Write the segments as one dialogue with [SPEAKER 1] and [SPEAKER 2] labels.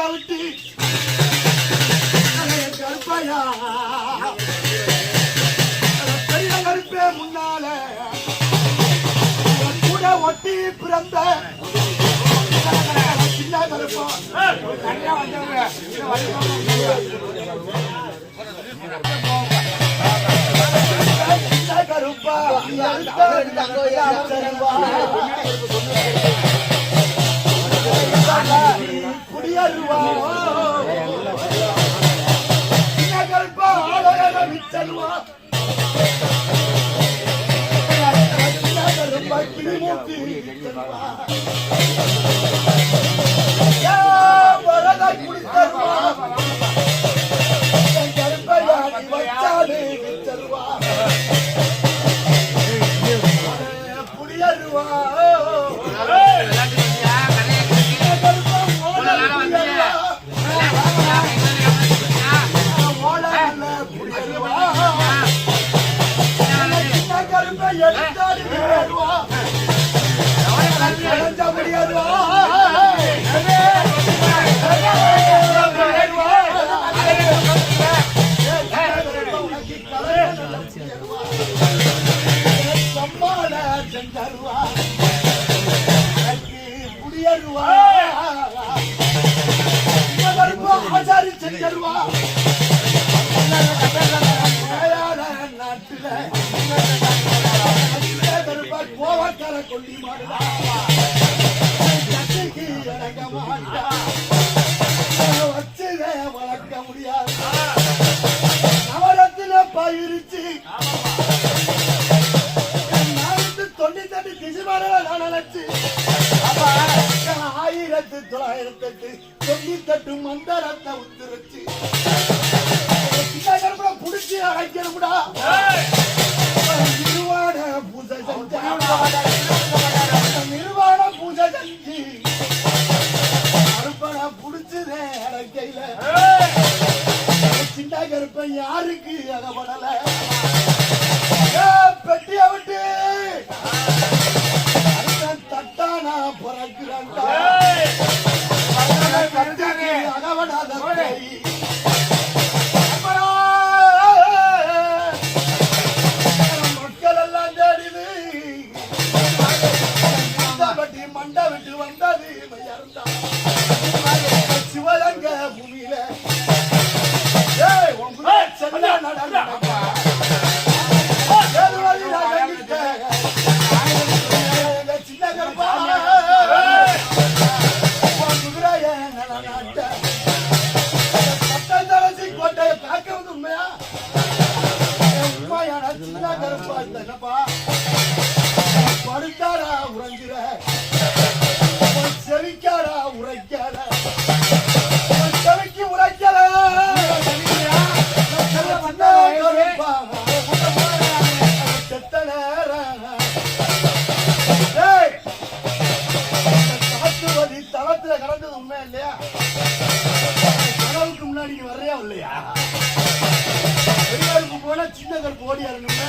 [SPEAKER 1] படுத்த கருப்பையா. பெரிய கருப்பே முன்னால. கூட ஒட்டி பிறந்த. சின்ன கருப்பா. தனியா வந்தவங்க. கருப்பா. குடியருவா சின்ன கருப்பா ஆலோசனை ஆச்சாரி நாட்டுல கொல்லி இறங்க மாட்டா வளர்க்க முடியாது நவரத்தின பயிருச்சு தொண்ணூத்தி எட்டு டிசம்பர் நான் நினைச்சு ஆயிரத்தி தொள்ளாயிரத்தி எட்டு தொண்ணூத்தெட்டு மந்தரத்தை உத்துருச்சு உறங்குற. உன் செவிக்காரா உரைக்கார உன் செவிக்கு உரைக்கல. சின்ன கருப்பா. செத்த நேரம். டேய், இந்த தளத்துல கடந்தது உண்மை இல்லையா? கனவுக்கு முன்னாடி நீ வர்றியா இல்லையா? பெரியாருக்கு போனா சின்ன கருப்பு ஓடி வரணுமே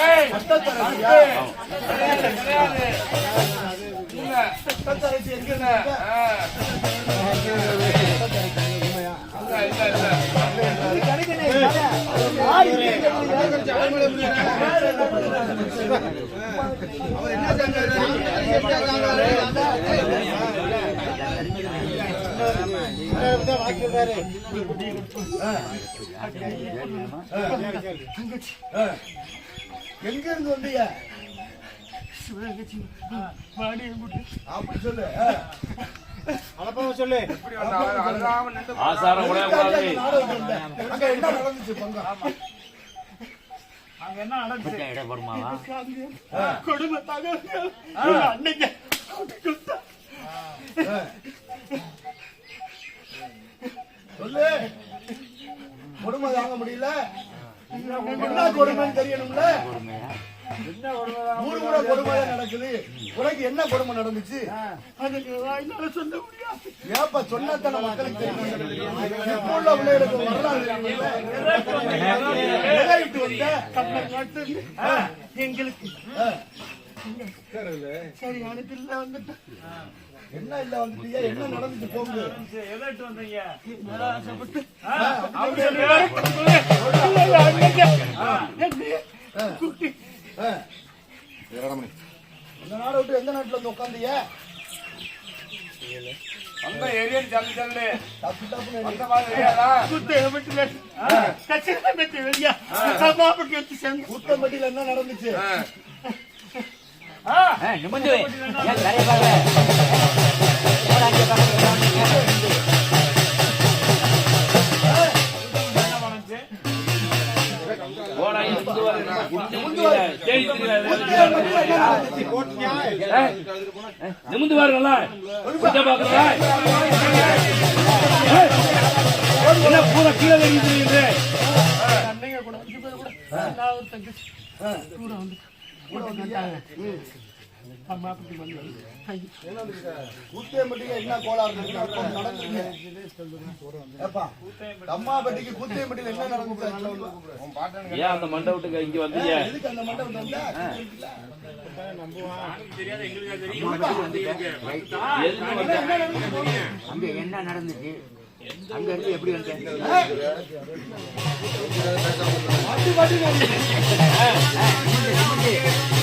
[SPEAKER 2] ஏய்,
[SPEAKER 1] பட்டத்தரசியா? எங்க இருந்து வந்தீங்க? அப்படி சொல்லு.
[SPEAKER 3] ஆசாரம் உடையக்கூடாது?
[SPEAKER 1] அங்க என்ன நடந்துச்சு. சொல்லு. கொடுமை தாங்க முடியல. என்ன கொடுமைன்னு தெரியணும்ல? ஊரு கூட கொடுமை நடக்குது. உனக்கு என்ன கொடுமை நடந்துச்சு? ஏப்பா சொன்னதான மக்களுக்கு இப்ப உள்ள பிள்ளைகளுக்கு வரலாறு.
[SPEAKER 4] எங்களுக்கு.
[SPEAKER 1] ஆ.
[SPEAKER 4] சரியான பிள்ளை வந்துட்டு.
[SPEAKER 1] என்ன இல்ல வந்துட்டியா? என்ன.
[SPEAKER 4] குட்டி.
[SPEAKER 1] ஆ. இந்த நாடை விட்டு எந்த நாட்டுல வந்து உட்காந்தீங்க
[SPEAKER 2] அந்த சொல்லு.
[SPEAKER 1] தப்பு தப்புன்னு
[SPEAKER 2] அந்த மாதிரி ஏரியாதா?
[SPEAKER 4] குத்தையப்பட்டு கச்சிதப்பட்டு வெளியா. மாப்பிட்டு வச்சு சேர்ந்து.
[SPEAKER 1] கூத்தம்பட்டியில என்ன நடந்துச்சு?
[SPEAKER 3] நிமிந்து. ஏன் இங்க நிமிந்து குத்த பாக்குறா பூரா கீழே தெரியுது
[SPEAKER 1] என்ன கோளாறு கூத்தியம்பட்டியில என்ன
[SPEAKER 2] பாட்டனுக்கு
[SPEAKER 3] ஏன் அந்த மண்டை விட்டுக்கு இங்க வந்தீங்க.
[SPEAKER 1] எதுக்கு அந்த மண்டபம் வந்தா
[SPEAKER 3] எதுக்கு வந்தீங்க?
[SPEAKER 5] அங்க என்ன நடந்துச்சு? அங்க இருந்து எப்படி வந்தேன்
[SPEAKER 1] மாட்டி மாட்டி நடந்துச்சு.